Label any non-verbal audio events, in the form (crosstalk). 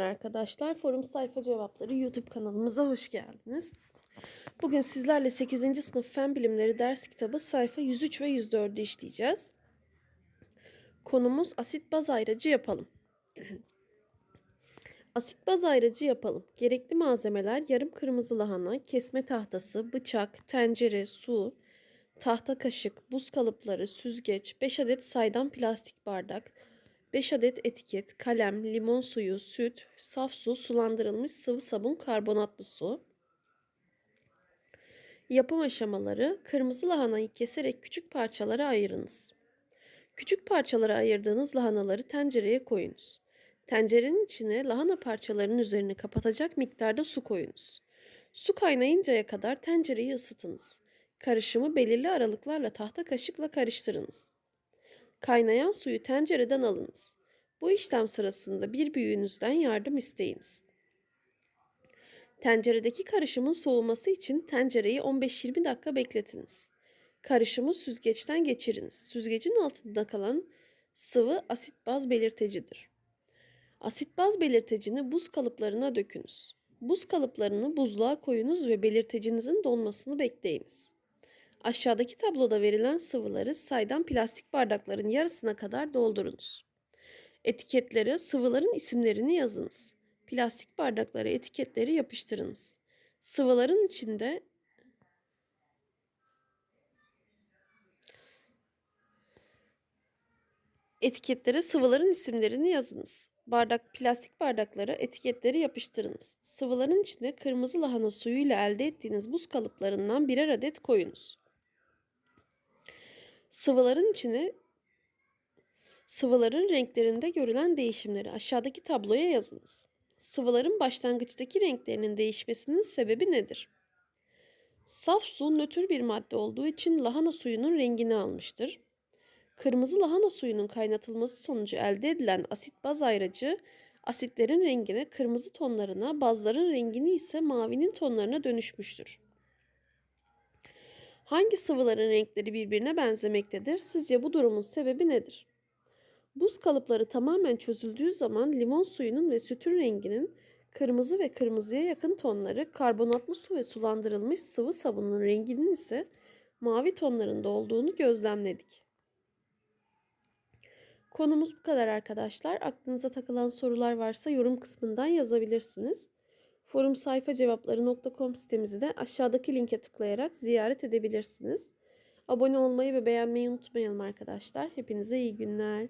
arkadaşlar. Forum Sayfa Cevapları YouTube kanalımıza hoş geldiniz. Bugün sizlerle 8. sınıf Fen Bilimleri ders kitabı sayfa 103 ve 104'ü işleyeceğiz. Konumuz asit baz ayracı yapalım. (clears throat) Asit baz ayracı yapalım. Gerekli malzemeler yarım kırmızı lahana, kesme tahtası, bıçak, tencere, su, tahta kaşık, buz kalıpları, süzgeç, 5 adet saydam plastik bardak, 5 adet etiket, kalem, limon suyu, süt, saf su, sulandırılmış sıvı sabun, karbonatlı su. Yapım aşamaları kırmızı lahanayı keserek küçük parçalara ayırınız. Küçük parçalara ayırdığınız lahanaları tencereye koyunuz. Tencerenin içine lahana parçalarının üzerini kapatacak miktarda su koyunuz. Su kaynayıncaya kadar tencereyi ısıtınız. Karışımı belirli aralıklarla tahta kaşıkla karıştırınız. Kaynayan suyu tencereden alınız. Bu işlem sırasında bir büyüğünüzden yardım isteyiniz. Tenceredeki karışımın soğuması için tencereyi 15-20 dakika bekletiniz. Karışımı süzgeçten geçiriniz. Süzgecin altında kalan sıvı asit baz belirtecidir. Asit baz belirtecini buz kalıplarına dökünüz. Buz kalıplarını buzluğa koyunuz ve belirtecinizin donmasını bekleyiniz. Aşağıdaki tabloda verilen sıvıları saydam plastik bardakların yarısına kadar doldurunuz. Etiketlere sıvıların isimlerini yazınız. Plastik bardaklara etiketleri yapıştırınız. Sıvıların içinde etiketlere sıvıların isimlerini yazınız. Bardak plastik bardaklara etiketleri yapıştırınız. Sıvıların içine kırmızı lahana suyuyla elde ettiğiniz buz kalıplarından birer adet koyunuz. Sıvıların içine sıvıların renklerinde görülen değişimleri aşağıdaki tabloya yazınız. Sıvıların başlangıçtaki renklerinin değişmesinin sebebi nedir? Saf su nötr bir madde olduğu için lahana suyunun rengini almıştır. Kırmızı lahana suyunun kaynatılması sonucu elde edilen asit baz ayracı asitlerin rengine kırmızı tonlarına, bazların rengini ise mavinin tonlarına dönüşmüştür. Hangi sıvıların renkleri birbirine benzemektedir? Sizce bu durumun sebebi nedir? Buz kalıpları tamamen çözüldüğü zaman limon suyunun ve sütün renginin kırmızı ve kırmızıya yakın tonları, karbonatlı su ve sulandırılmış sıvı sabunun renginin ise mavi tonlarında olduğunu gözlemledik. Konumuz bu kadar arkadaşlar. Aklınıza takılan sorular varsa yorum kısmından yazabilirsiniz. Forum sayfa cevapları.com sitemizi de aşağıdaki linke tıklayarak ziyaret edebilirsiniz. Abone olmayı ve beğenmeyi unutmayalım arkadaşlar. Hepinize iyi günler.